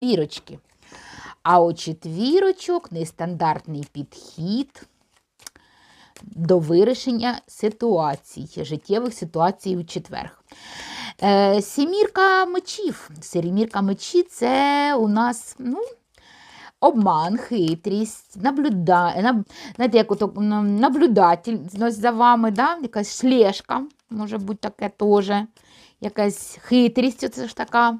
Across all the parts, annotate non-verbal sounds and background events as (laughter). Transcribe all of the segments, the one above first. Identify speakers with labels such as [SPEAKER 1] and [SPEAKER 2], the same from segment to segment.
[SPEAKER 1] четвірочки. А у четвірочок нестандартний підхід до вирішення ситуацій, життєвих ситуацій у четверг. Е, Сімірка мечів. Сімірка мечі це у нас ну, обман, хитрість, наблюда... наб- знаєте, як ото, наблюдательність за вами, да? якась шлешка, може бути таке теж, якась хитрість, оце ж така.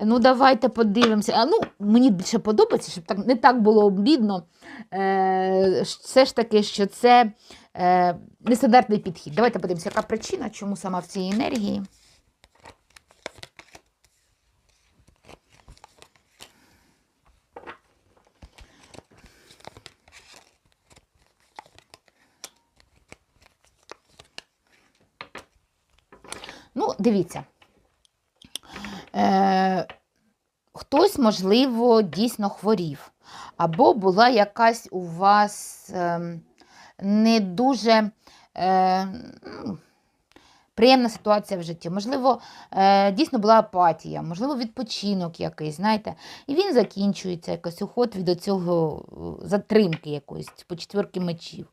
[SPEAKER 1] Ну, давайте подивимося. А, ну, мені більше подобається, щоб так, не так було обідно. Е, все ж таки, що це е, нестандартний підхід. Давайте подивимося, яка причина, чому саме в цій енергії. Ну, дивіться. Е, хтось, можливо, дійсно хворів, або була якась у вас ем, не дуже е, ну, приємна ситуація в житті. Можливо, е, дійсно була апатія, можливо, відпочинок якийсь, знаєте, і він закінчується, якось уход від цього затримки якоїсь по четверки мечів.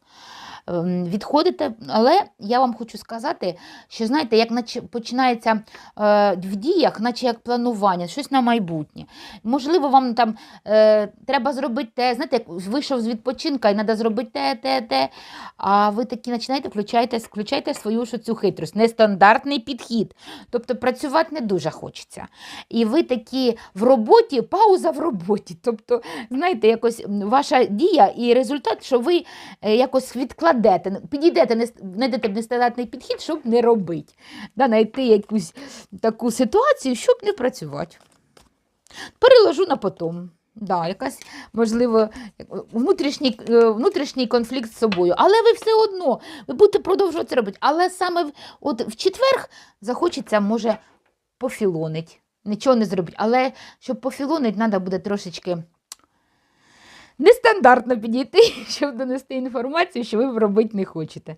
[SPEAKER 1] Ем, Відходите, але я вам хочу сказати, що знаєте, як починається е, в діях, наче як планування, щось на майбутнє. Можливо, вам там е, треба зробити те, знаєте, як вийшов з відпочинка і треба зробити те, те, те. А ви такі починаєте, включаєте, включаєте свою цю хитрість. Нестандартний підхід. Тобто працювати не дуже хочеться. І ви такі в роботі, пауза в роботі. Тобто, знаєте, якось ваша дія і результат, що ви е, якось відкладете, підійдете, знайдете нестандартний підхід, щоб не робити. Да, знайти якусь таку ситуацію, щоб не працювати. Переложу на потом. Да, якась, можливо, внутрішній, е, внутрішній конфлікт з собою. Але ви все одно, ви будете продовжувати це робити. Але саме в, от в четверг захочеться, може, пофілонить. Нічого не зробити. Але щоб пофілонить, треба буде трошечки нестандартно підійти, (laughs) щоб донести інформацію, що ви робити не хочете.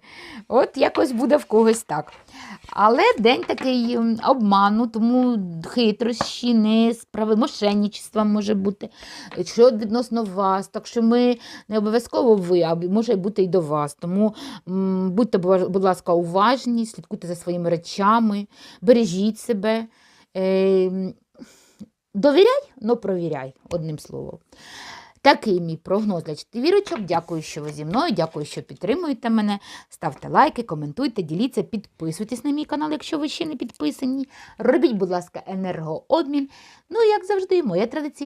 [SPEAKER 1] От якось буде в когось так. Але день такий обману, тому хитрощі, несправи, мошенничества може бути, що відносно вас. Так що ми не обов'язково ви, а може бути і до вас. Тому будьте, будь ласка, уважні, слідкуйте за своїми речами, бережіть себе. Е, довіряй, но провіряй, одним словом. Такий мій прогноз для четвірочок. Дякую, що ви зі мною. Дякую, що підтримуєте мене. Ставте лайки, коментуйте, діліться, підписуйтесь на мій канал, якщо ви ще не підписані. Робіть, будь ласка, енергообмін. Ну і як завжди, моя традиція.